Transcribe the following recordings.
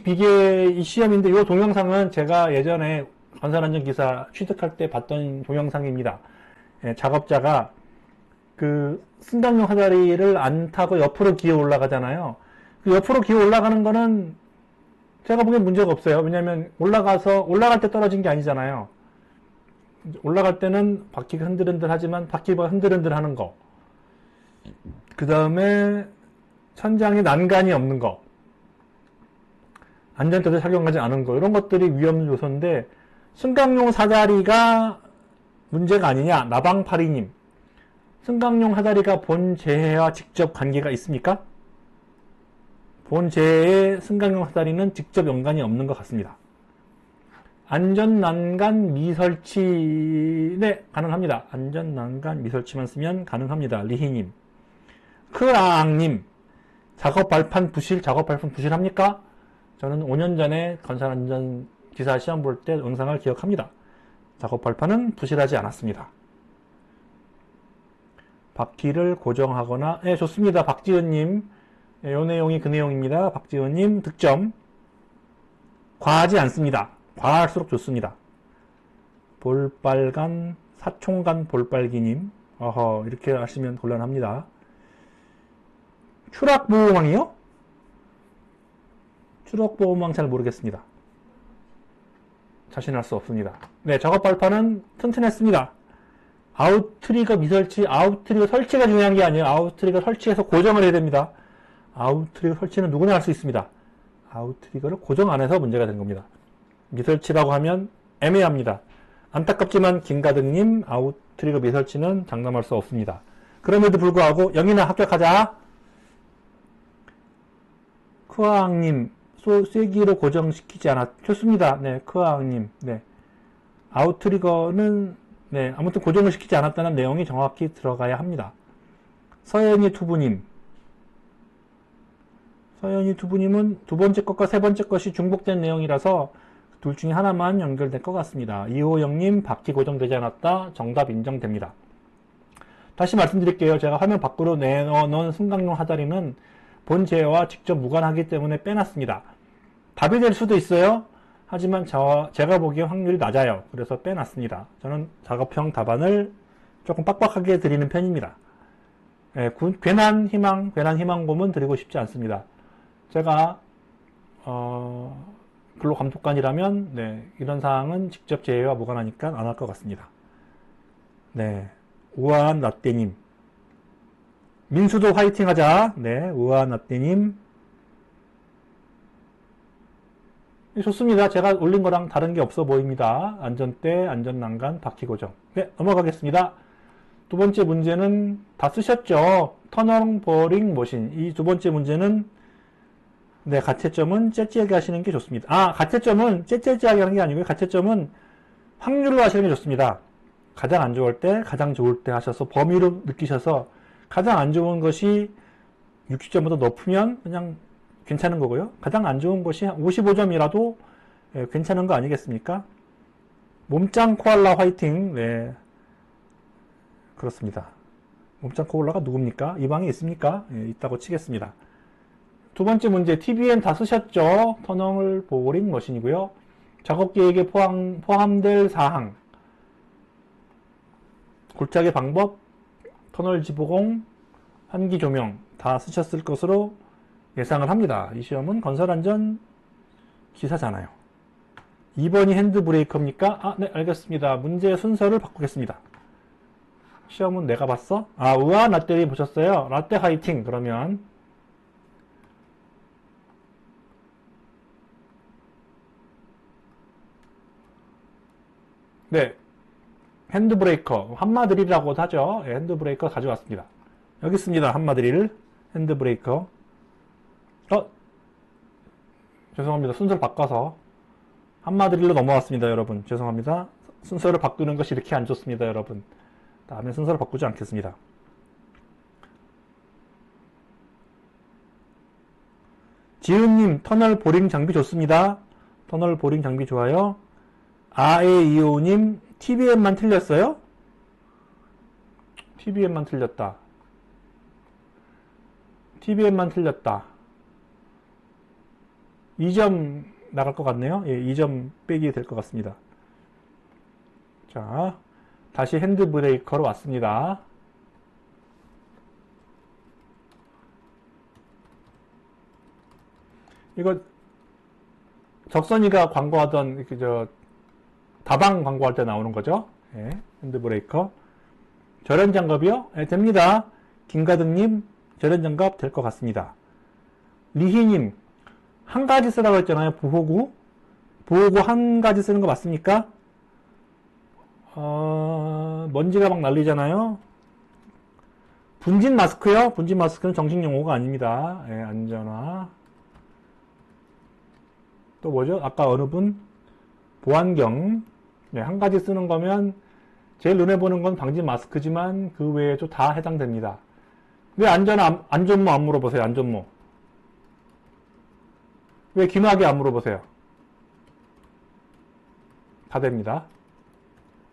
비계 이 시험인데 이 동영상은 제가 예전에 건설안전 기사 취득할 때 봤던 동영상입니다. 예, 작업자가 그 승강용 하다리를 안 타고 옆으로 기어 올라가잖아요. 그 옆으로 기어 올라가는 거는 제가 보기엔 문제가 없어요. 왜냐하면 올라가서 올라갈 때 떨어진 게 아니잖아요. 올라갈 때는 바퀴가 흔들흔들 하지만 바퀴가 흔들흔들 하는 거. 그 다음에 천장에 난간이 없는 거. 안전대도 착용하지 않은 거. 이런 것들이 위험 요소인데 승강용 사다리가 문제가 아니냐. 나방파리님. 승강용 사다리가 본 재해와 직접 관계가 있습니까? 본 재해의 승강용 사다리는 직접 연관이 없는 것 같습니다. 안전난간 미설치, 네, 가능합니다. 안전난간 미설치만 쓰면 가능합니다. 리희님. 크랑님, 작업 발판 부실, 작업 발판 부실합니까? 저는 5년 전에 건설안전 기사 시험 볼 때 영상을 기억합니다. 작업 발판은 부실하지 않았습니다. 바퀴를 고정하거나, 네, 좋습니다. 박지은님. 네, 요 내용이 그 내용입니다. 박지은님, 득점. 과하지 않습니다. 과할수록 좋습니다. 볼빨간, 사총간 볼빨기님. 어허, 이렇게 하시면 곤란합니다. 추락보호망이요? 추락보호망 잘 모르겠습니다. 자신할 수 없습니다. 네, 작업 발판은 튼튼했습니다. 아웃트리거 미설치, 아웃트리거 설치가 중요한 게 아니에요. 아웃트리거 설치해서 고정을 해야 됩니다. 아웃트리거 설치는 누구나 할 수 있습니다. 아웃트리거를 고정 안 해서 문제가 된 겁니다. 미설치라고 하면 애매합니다. 안타깝지만 김가득님 아웃트리거 미설치는 장담할 수 없습니다. 그럼에도 불구하고 영이나 합격하자. 크아앙님 쐐기로 고정시키지 않았 좋습니다. 네, 크아앙님 네 아웃트리거는 네 아무튼 고정을 시키지 않았다는 내용이 정확히 들어가야 합니다. 서현이 투부님 서현이 투부님은 두 번째 것과 세 번째 것이 중복된 내용이라서 둘 중에 하나만 연결될 것 같습니다. 이호영님 바퀴 고정되지 않았다. 정답 인정됩니다. 다시 말씀드릴게요. 제가 화면 밖으로 내놓은 승강용 하다리는 본 제어와 직접 무관하기 때문에 빼놨습니다. 답이 될 수도 있어요. 하지만 저, 제가 보기에 확률이 낮아요. 그래서 빼놨습니다. 저는 작업형 답안을 조금 빡빡하게 드리는 편입니다. 예, 구- 괜한 희망, 괜한 희망고문 드리고 싶지 않습니다. 제가 어, 근로감독관이라면 네, 이런 사항은 직접 제외와 무관하니까 안 할 것 같습니다. 네, 우아한 라떼님 민수도 화이팅 하자. 네, 우아한 라떼님 네, 좋습니다. 제가 올린 거랑 다른 게 없어 보입니다. 안전대, 안전난간, 바퀴 고정. 네, 넘어가겠습니다. 두 번째 문제는 다 쓰셨죠? 터널 보링 머신. 이 두 번째 문제는 네, 가채점은 째째하게 하시는 게 좋습니다. 아, 가채점은 째째하게 하는 게 아니고요. 가채점은 확률로 하시는 게 좋습니다. 가장 안 좋을 때, 가장 좋을 때 하셔서 범위로 느끼셔서 가장 안 좋은 것이 60점보다 높으면 그냥 괜찮은 거고요. 가장 안 좋은 것이 55점이라도 예, 괜찮은 거 아니겠습니까? 몸짱 코알라 화이팅. 네. 그렇습니다. 몸짱 코알라가 누굽니까? 이 방에 있습니까? 예, 있다고 치겠습니다. 두 번째 문제, TBN 다 쓰셨죠? 터널 보링 머신이고요. 작업 계획에 포함, 포함될 사항. 골짜기 방법, 터널 지보공, 한기 조명 다 쓰셨을 것으로 예상을 합니다. 이 시험은 건설안전 기사잖아요. 2번이 핸드브레이커입니까? 아, 네, 알겠습니다. 문제 순서를 바꾸겠습니다. 시험은 내가 봤어? 아, 우아 라떼리 보셨어요? 라떼 화이팅! 그러면 네, 핸드브레이커, 한마드릴이라고도 하죠. 예, 핸드브레이커 가져왔습니다. 여기 있습니다. 한마드릴, 핸드브레이커. 어? 죄송합니다. 순서를 바꿔서 한마드릴로 넘어왔습니다, 여러분. 죄송합니다. 순서를 바꾸는 것이 이렇게 안 좋습니다, 여러분. 다음에 순서를 바꾸지 않겠습니다. 지은님, 터널 보링 장비 좋습니다. 터널 보링 장비 좋아요. 아에이오님, TBM만 틀렸어요? TBM만 틀렸다. TBM만 틀렸다. 2점 나갈 것 같네요. 예, 2점 빼기 될 것 같습니다. 자, 다시 핸드 브레이커로 왔습니다. 이거 적선이가 광고하던 이렇게 저 다방 광고할 때 나오는 거죠. 예, 핸드 브레이커. 절연 장갑이요? 예, 됩니다. 김가득님 절연 장갑 될 것 같습니다. 리희님 한 가지 쓰라고 했잖아요. 보호구. 보호구 한 가지 쓰는 거 맞습니까? 어, 먼지가 막 날리잖아요. 분진 마스크요? 분진 마스크는 정식 용어가 아닙니다. 예, 안전화. 또 뭐죠? 아까 어느 분? 보안경. 네, 한 가지 쓰는 거면 제일 눈에 보는 건 방진 마스크지만 그 외에도 다 해당됩니다. 왜 안전화, 안전모 안 물어보세요? 안전모. 왜 귀마개 안 물어보세요? 다 됩니다.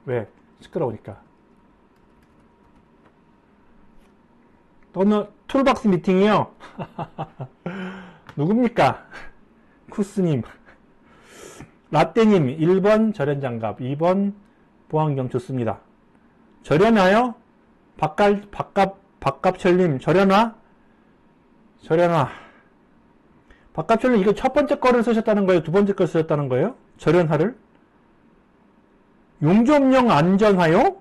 왜? 시끄러우니까. 또는 툴박스 미팅이요? 누굽니까? 쿠스님. 라떼님, 1번 절연장갑, 2번 보안경 좋습니다. 절연화요? 박갈, 박갑, 박갑철님, 절연화? 절연화. 박갑철님, 이거 첫 번째 거를 쓰셨다는 거예요? 두 번째 걸 쓰셨다는 거예요? 절연화를? 용접용 안전화요?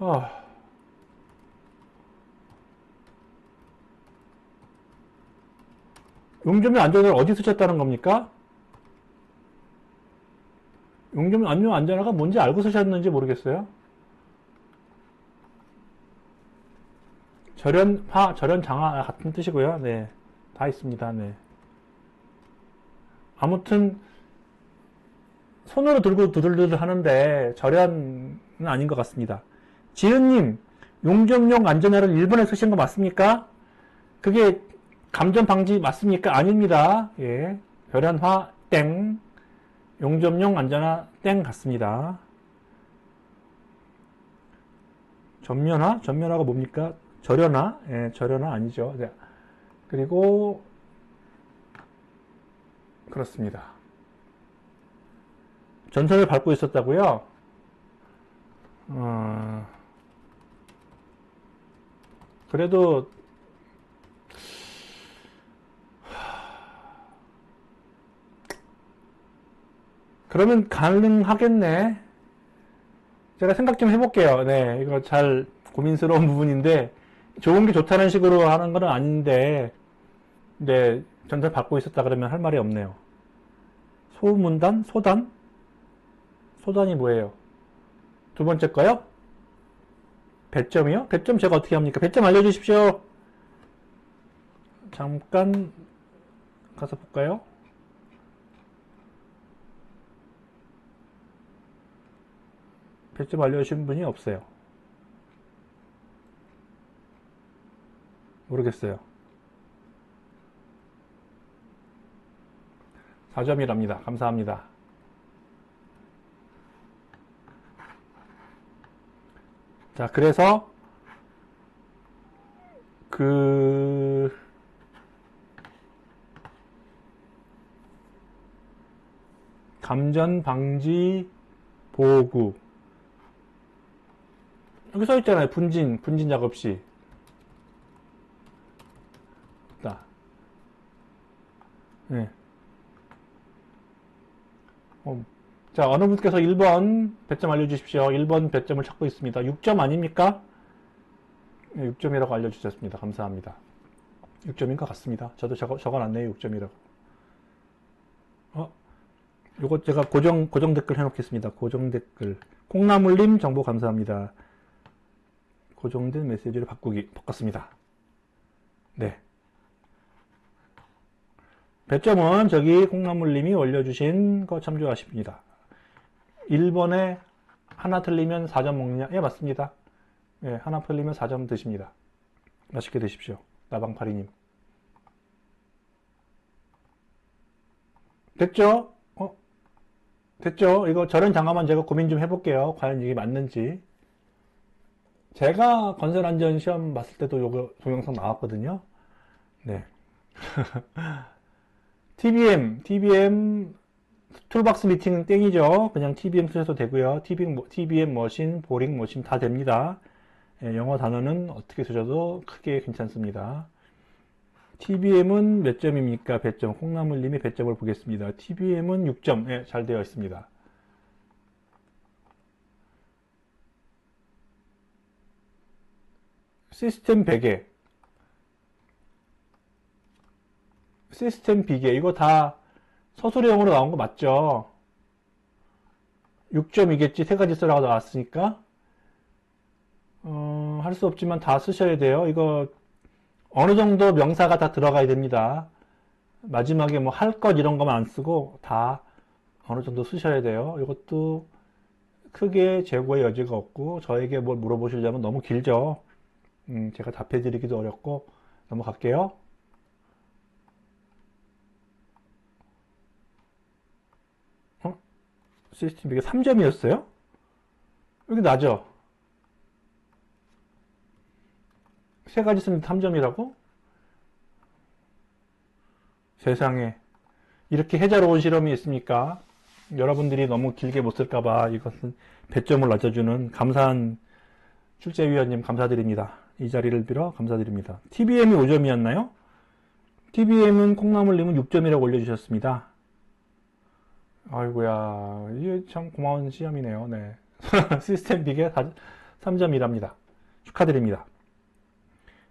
아. 용접용 안전화를 어디 쓰셨다는 겁니까? 용접용 안전 안전화가 뭔지 알고 쓰셨는지 모르겠어요. 절연 화, 절연 장화 같은 뜻이고요. 네. 다 있습니다. 네. 아무튼 손으로 들고 두들두들 하는데 절연은 아닌 것 같습니다. 지은님, 용접용 안전화를 일본에 쓰신 거 맞습니까? 그게 감전 방지 맞습니까? 아닙니다. 예. 절연화 땡. 용접용 안전화 땡 같습니다. 전면화? 전면화가 뭡니까? 절연화? 예, 절연화 아니죠. 네. 그리고 그렇습니다. 전선을 밟고 있었다고요? 어, 그래도 그러면 가능하겠네. 제가 생각 좀 해볼게요. 네, 이거 잘 고민스러운 부분인데 좋은 게 좋다는 식으로 하는 건 아닌데, 네, 전달 받고 있었다 그러면 할 말이 없네요. 소문단? 소단? 소단이 뭐예요? 두 번째 거요? 배점이요? 배점 제가 어떻게 합니까? 배점 알려주십시오. 잠깐 가서 볼까요? 배점 알려주신 분이 없어요. 모르겠어요. 4점이랍니다. 감사합니다. 자, 그래서 그 감전 방지 보호구 여기 써 있잖아요. 분진 분진 작업 시. 자. 네. 어, 자, 어느 분께서 1번 배점 알려주십시오. 1번 배점을 찾고 있습니다. 6점 아닙니까? 네, 6점이라고 알려주셨습니다. 감사합니다. 6점인 것 같습니다. 저도 적어, 적어놨네요. 6점이라고. 어? 요거 제가 고정, 고정 댓글 해놓겠습니다. 고정 댓글. 콩나물님 정보 감사합니다. 고정된 메시지를 바꾸기, 바꿨습니다. 네. 배점은 저기 콩나물님이 올려주신 거 참조하십니다. 1번에 하나 틀리면 4점 먹느냐? 예, 맞습니다. 예, 하나 틀리면 4점 드십니다. 맛있게 드십시오. 나방파리님. 됐죠? 어? 됐죠? 이거 저런 장가만 제가 고민 좀 해볼게요. 과연 이게 맞는지. 제가 건설안전 시험 봤을 때도 요거 동영상 나왔거든요. 네. TBM, TBM 툴박스 미팅은 땡이죠. 그냥 TBM 쓰셔도 되고요. TBM, 뭐- TBM 머신, 보링 머신 다 됩니다. 예, 영어 단어는 어떻게 쓰셔도 크게 괜찮습니다. TBM은 몇 점입니까? 배점. 콩나물님이 배점을 보겠습니다. TBM은 6점. 예, 잘 되어 있습니다. 시스템 베개. 시스템 비계. 이거 다 서술형으로 나온 거 맞죠? 6점이겠지. 세 가지 쓰라고 나왔으니까. 어, 할 수 없지만 다 쓰셔야 돼요. 이거 어느 정도 명사가 다 들어가야 됩니다. 마지막에 뭐 할 것 이런 것만 안 쓰고 다 어느 정도 쓰셔야 돼요. 이것도 크게 재고의 여지가 없고 저에게 뭘 물어보시려면 너무 길죠. 음, 제가 답해드리기도 어렵고 넘어갈게요. 어? 시스템 이게 3점이었어요? 여기 나죠? 세 가지 쓰는데 3점이라고? 세상에 이렇게 해자로운 실험이 있습니까? 여러분들이 너무 길게 못 쓸까봐 이것은 배점을 낮춰주는 감사한 출제위원님 감사드립니다. 이 자리를 빌어 감사드립니다. TBM이 5점이었나요? TBM은 콩나물님은 6점이라고 올려주셨습니다. 아이고야, 이게 참 고마운 시험이네요. 네. 시스템 비계 3점이랍니다. 축하드립니다.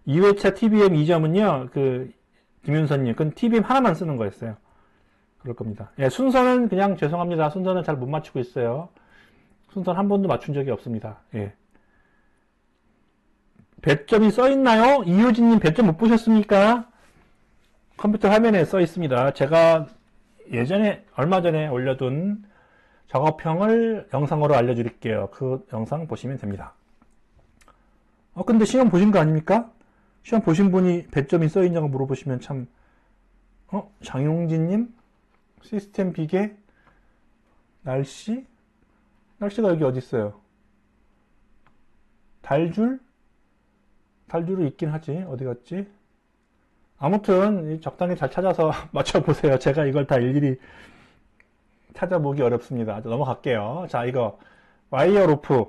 2회차 TBM 2점은요, 그, 김윤선님, 그건 TBM 하나만 쓰는 거였어요. 그럴 겁니다. 예, 순서는 그냥 죄송합니다. 순서는 잘 못 맞추고 있어요. 순서는 한 번도 맞춘 적이 없습니다. 예. 배점이 써 있나요? 이효진님 배점 못 보셨습니까? 컴퓨터 화면에 써 있습니다. 제가 예전에, 얼마 전에 올려둔 작업형을 영상으로 알려드릴게요. 그 영상 보시면 됩니다. 어, 근데 시험 보신 거 아닙니까? 시험 보신 분이 배점이 써 있냐고 물어보시면 참, 어? 장용진님? 시스템 비계? 날씨? 날씨가 여기 어디 있어요? 달줄? 달줄은 있긴 하지. 어디 갔지? 아무튼 적당히 잘 찾아서 맞춰보세요. 제가 이걸 다 일일이 찾아보기 어렵습니다. 넘어갈게요. 자, 이거 와이어 로프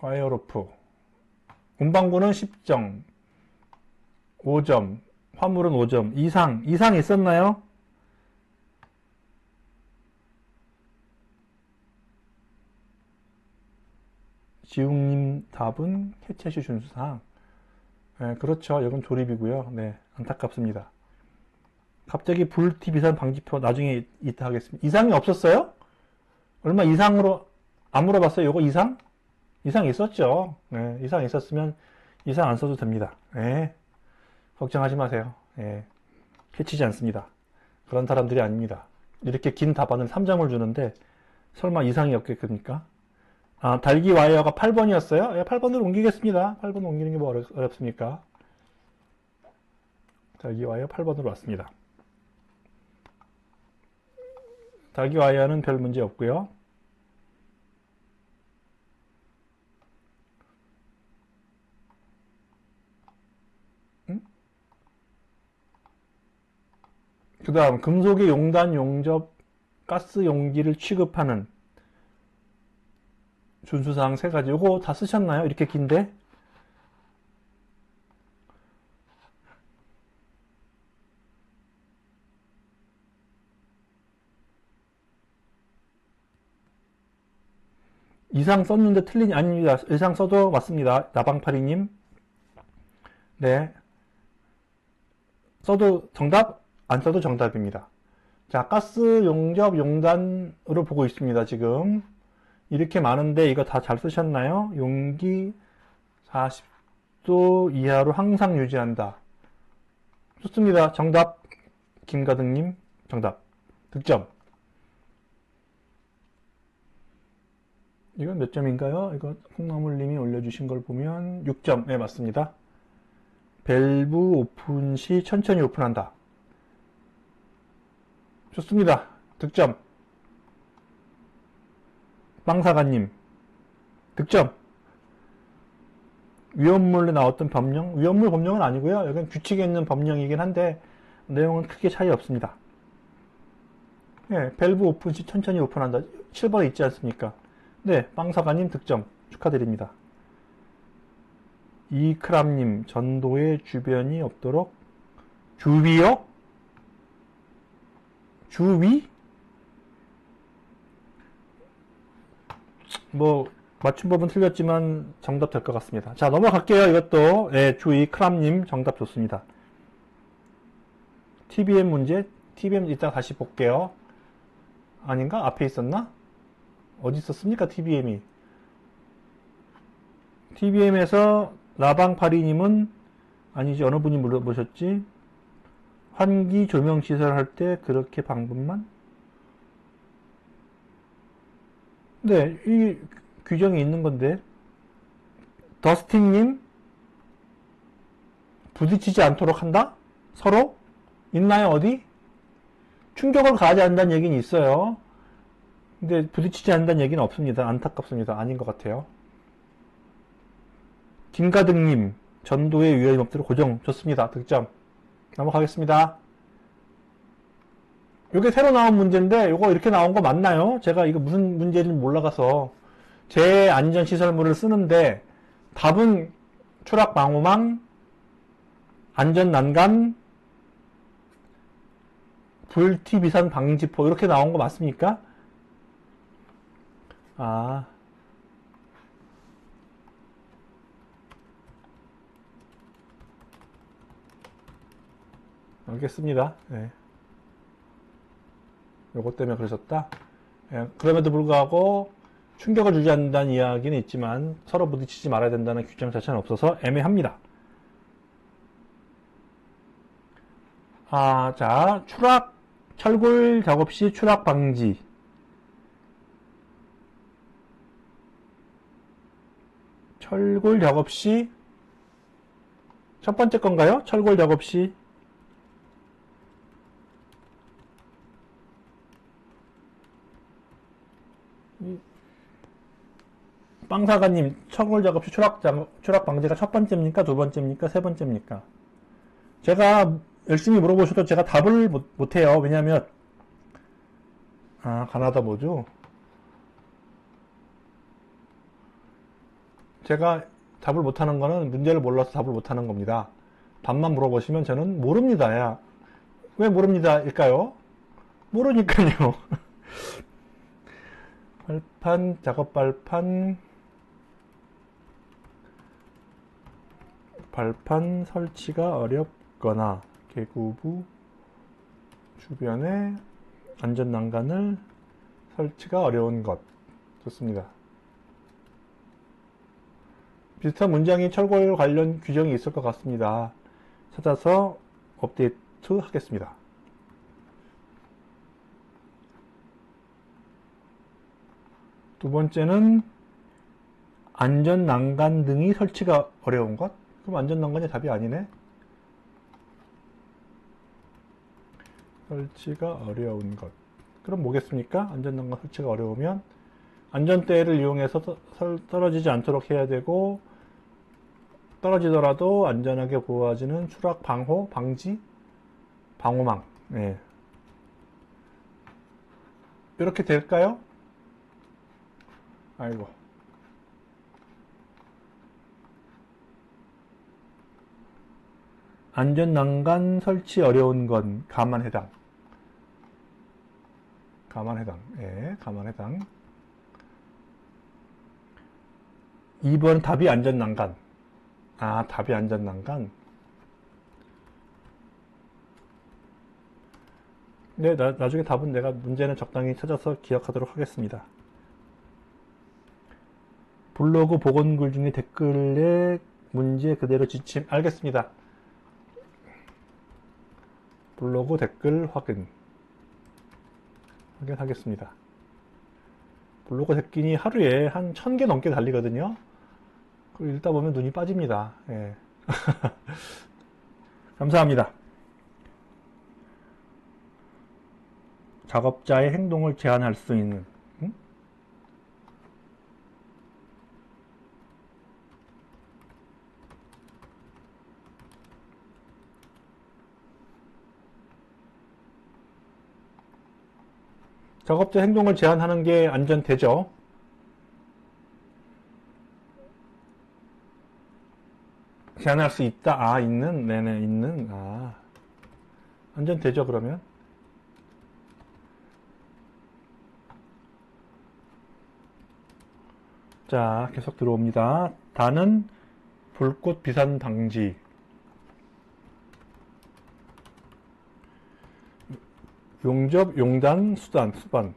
와이어 로프 운방구는 10점 5점 화물은 5점 이상 이상 있었나요? 지웅님 답은 캐치해시 준수사항 네, 그렇죠. 이건 조립이고요. 네, 안타깝습니다. 갑자기 불티 비산 방지표 나중에 이따 하겠습니다. 이상이 없었어요? 얼마 이상으로 안 물어봤어요? 요거 이상? 이상 있었죠. 네, 이상 있었으면 이상 안 써도 됩니다. 네, 걱정하지 마세요. 네, 해치지 않습니다. 그런 사람들이 아닙니다. 이렇게 긴 답안을 3점을 주는데 설마 이상이 없겠습니까? 아, 달기 와이어가 8번이었어요? 예, 8번으로 옮기겠습니다. 8번 옮기는 게 뭐 어렵, 어렵습니까? 달기 와이어 8번으로 왔습니다. 달기 와이어는 별 문제 없고요. 그 다음 금속의 용단, 용접, 가스 용기를 취급하는 준수사항 세 가지. 요거 다 쓰셨나요? 이렇게 긴데? 이상 썼는데 틀린, 아닙니다. 이상 써도 맞습니다. 나방파리님. 네. 써도 정답, 안 써도 정답입니다. 자, 가스 용접 용단으로 보고 있습니다, 지금. 이렇게 많은데 이거 다 잘 쓰셨나요? 용기 40도 이하로 항상 유지한다. 좋습니다. 정답. 김가등님, 정답. 득점. 이건 몇 점인가요? 이거 콩나물님이 올려주신 걸 보면 6점. 네, 맞습니다. 밸브 오픈 시 천천히 오픈한다. 좋습니다. 득점. 빵사가님, 득점. 위험물에 나왔던 법령, 위험물 법령은 아니고요. 여기는 규칙에 있는 법령이긴 한데 내용은 크게 차이 없습니다. 예, 밸브 오픈 시 천천히 오픈한다. 7번에 있지 않습니까? 네, 빵사가님 득점 축하드립니다. 이크람님 전도의 주변이 없도록 주위요? 주위? 뭐 맞춤법은 틀렸지만 정답 될 것 같습니다. 자 넘어갈게요. 이것도 예, 주위 크람님 정답 좋습니다. TBM 문제 TBM 이따 다시 볼게요. 아닌가? 앞에 있었나? 어디 있었습니까? TBM이 TBM에서 라방파리님은 아니지 어느 분이 물어보셨지? 환기 조명 시설 할 때 그렇게 방법만? 네, 이 규정이 있는 건데 더스틴님 부딪히지 않도록 한다? 서로? 있나요 어디? 충격을 가하지 않는다는 얘기는 있어요. 근데 부딪히지 않는다는 얘기는 없습니다. 안타깝습니다. 아닌 것 같아요. 김가득님 전도의 위험이 없도록 고정 좋습니다. 득점 넘어가겠습니다. 이게 새로 나온 문제인데 이거 이렇게 나온 거 맞나요? 제가 이거 무슨 문제인지 몰라가서 제 안전시설물을 쓰는데 답은 추락 방호망, 안전 난간, 불티 비산 방지포 이렇게 나온 거 맞습니까? 아. 알겠습니다. 네. 요것 때문에 그러셨다? 예, 그럼에도 불구하고 충격을 주지 않는다는 이야기는 있지만 서로 부딪히지 말아야 된다는 규정 자체는 없어서 애매합니다. 아, 자, 추락, 철골 작업 시 추락 방지. 철골 작업 시, 첫 번째 건가요? 철골 작업 시, 빵사가님, 철골 작업 시 추락, 추락 방지가 첫 번째입니까? 두 번째입니까? 세 번째입니까? 제가 열심히 물어보셔도 제가 답을 못, 못해요. 왜냐면, 아, 가나다 뭐죠? 제가 답을 못하는 거는 문제를 몰라서 답을 못하는 겁니다. 답만 물어보시면 저는 모릅니다. 야. 왜 모릅니다? 일까요? 모르니까요. 발판, 작업 발판, 발판 설치가 어렵거나 개구부 주변에 안전 난간을 설치가 어려운 것 좋습니다. 비슷한 문장이 철골 관련 규정이 있을 것 같습니다. 찾아서 업데이트 하겠습니다. 두 번째는 안전 난간 등이 설치가 어려운 것. 그럼 안전 난간이 답이 아니네. 설치가 어려운 것. 그럼 뭐겠습니까? 안전 난간 설치가 어려우면 안전대를 이용해서 떨어지지 않도록 해야 되고 떨어지더라도 안전하게 보호하지는 추락 방호 방지 방호망. 네. 이렇게 될까요? 아이고. 안전난간 설치 어려운 건 가만 해당. 가만 해당. 예, 가만 해당. 2번 답이 안전난간. 아, 답이 안전난간. 네, 나, 나중에 답은 내가 문제는 적당히 찾아서 기억하도록 하겠습니다. 블로그 보건글 중에 댓글에 문제 그대로 지침 알겠습니다. 블로그 댓글 확인 확인하겠습니다. 블로그 댓글이 하루에 한천개 넘게 달리거든요. 그 읽다 보면 눈이 빠집니다. 예. 감사합니다. 작업자의 행동을 제한할 수 있는 작업자 행동을 제한하는 게 안전되죠. 제한할 수 있다. 아, 있는? 네네, 있는. 아. 안전되죠, 그러면? 자, 계속 들어옵니다. 다는 불꽃 비산 방지. 용접, 용단, 수단, 수반.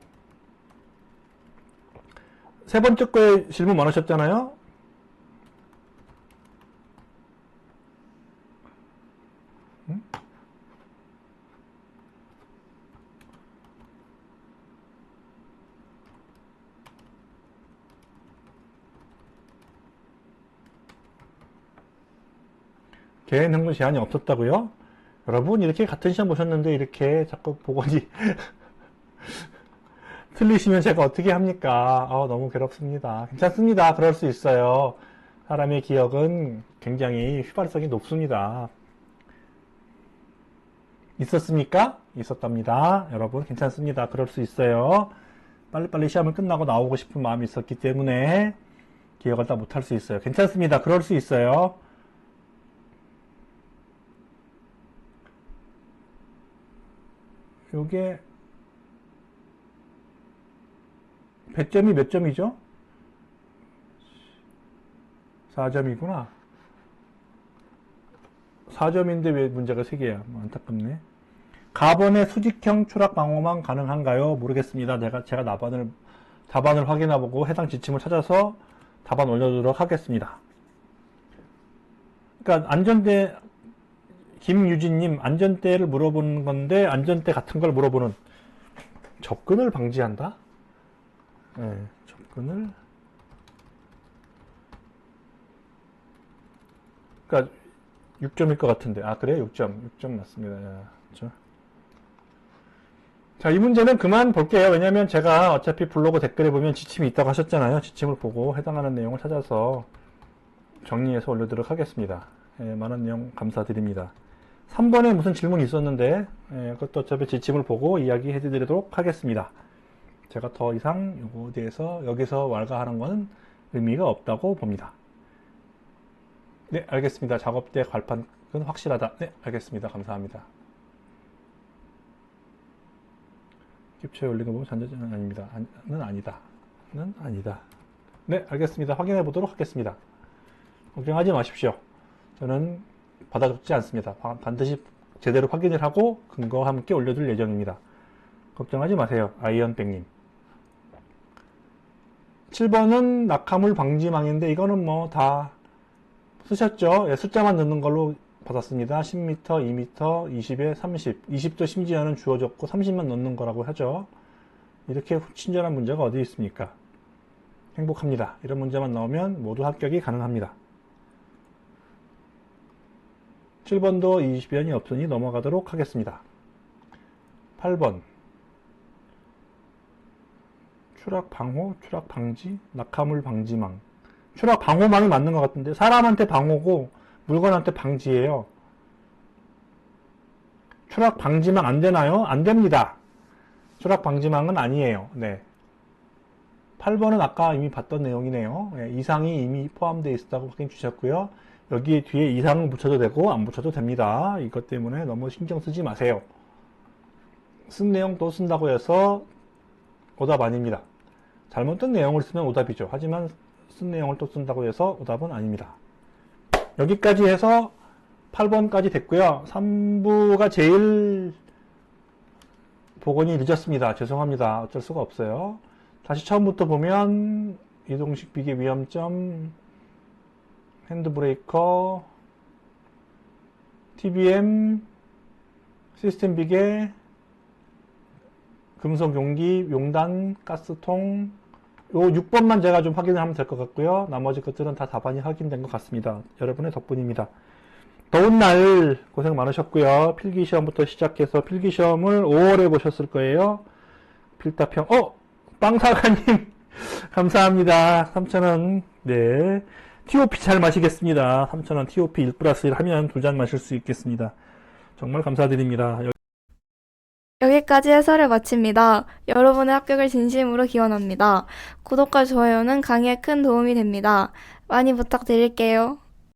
세 번째 거에 질문 많으셨잖아요? 응? 개인 흥분 제한이 없었다고요? 여러분 이렇게 같은 시험 보셨는데 이렇게 자꾸 보고니 틀리시면 제가 어떻게 합니까? 아, 너무 괴롭습니다. 괜찮습니다. 그럴 수 있어요. 사람의 기억은 굉장히 휘발성이 높습니다. 있었습니까? 있었답니다. 여러분 괜찮습니다. 그럴 수 있어요. 빨리빨리 시험을 끝나고 나오고 싶은 마음이 있었기 때문에 기억을 다 못할 수 있어요. 괜찮습니다. 그럴 수 있어요. 요게 배점이 몇 점이죠? 4점이구나. 4점인데 왜 문제가 3개야? 뭐 안타깝네. 가번의 수직형 추락 방어만 가능한가요? 모르겠습니다. 내가 제가 답안을 답안을 확인해보고 해당 지침을 찾아서 답안 올려두도록 하겠습니다. 그러니까 안전대 김유진님 안전대를 물어보는 건데 안전대 같은 걸 물어보는 접근을 방지한다? 네, 접근을 그러니까 6점일 것 같은데 아 그래요? 6점 6점 맞습니다. 야, 저. 자, 이 문제는 그만 볼게요. 왜냐면 제가 어차피 블로그 댓글에 보면 지침이 있다고 하셨잖아요. 지침을 보고 해당하는 내용을 찾아서 정리해서 올려드리도록 하겠습니다. 예, 많은 내용 감사드립니다. 3번에 무슨 질문이 있었는데 예, 그것도 어차피 지침을 보고 이야기해 드리도록 하겠습니다. 제가 더 이상 이거에 대해서 여기서 왈가하는 건 의미가 없다고 봅니다. 네, 알겠습니다. 작업대 발판은 확실하다. 네, 알겠습니다. 감사합니다. 캡처에 올린 거 보면 잔저지는 아닙니다. 는 아니다. 는 아니다. 네, 알겠습니다. 확인해 보도록 하겠습니다. 걱정하지 마십시오. 저는 받아 적지 않습니다. 바- 반드시 제대로 확인을 하고 근거와 함께 올려둘 예정입니다. 걱정하지 마세요. 아이언백님. 7번은 낙하물 방지망인데 이거는 뭐 다 쓰셨죠? 예, 숫자만 넣는 걸로 받았습니다. 10m, 2m, 20에 30. 20도 심지어는 주어졌고 30만 넣는 거라고 하죠. 이렇게 친절한 문제가 어디 있습니까? 행복합니다. 이런 문제만 나오면 모두 합격이 가능합니다. 7번도 20변이 없으니 넘어가도록 하겠습니다. 8번. 추락 방호, 추락 방지, 낙하물 방지망. 추락 방호망이 맞는 것 같은데 사람한테 방호고 물건한테 방지예요. 추락 방지망 안 되나요? 안 됩니다. 추락 방지망은 아니에요. 네. 8번은 아까 이미 봤던 내용이네요. 예, 이상이 이미 포함되어 있었다고 확인 주셨고요. 여기 뒤에 이상을 붙여도 되고 안 붙여도 됩니다. 이것 때문에 너무 신경 쓰지 마세요. 쓴 내용 또 쓴다고 해서 오답 아닙니다. 잘못된 내용을 쓰면 오답이죠. 하지만 쓴 내용을 또 쓴다고 해서 오답은 아닙니다. 여기까지 해서 8번까지 됐고요. 3부가 제일 복원이 늦었습니다. 죄송합니다. 어쩔 수가 없어요. 다시 처음부터 보면 이동식 비계 위험점, 핸드브레이커, TBM, 시스템 비계, 금속 용기, 용단, 가스통, 요 6번만 제가 좀 확인을 하면 될 것 같고요. 나머지 것들은 다 답안이 확인된 것 같습니다. 여러분의 덕분입니다. 더운 날 고생 많으셨고요. 필기시험부터 시작해서 필기시험을 5월에 보셨을 거예요. 필답형, 어! 빵사가님! 감사합니다. 3,000원. 네. TOP 잘 마시겠습니다. 3,000원 TOP 1 플러스 1 하면 두 잔 마실 수 있겠습니다. 정말 감사드립니다. 여기까지 해설을 마칩니다. 여러분의 합격을 진심으로 기원합니다. 구독과 좋아요는 강의에 큰 도움이 됩니다. 많이 부탁드릴게요.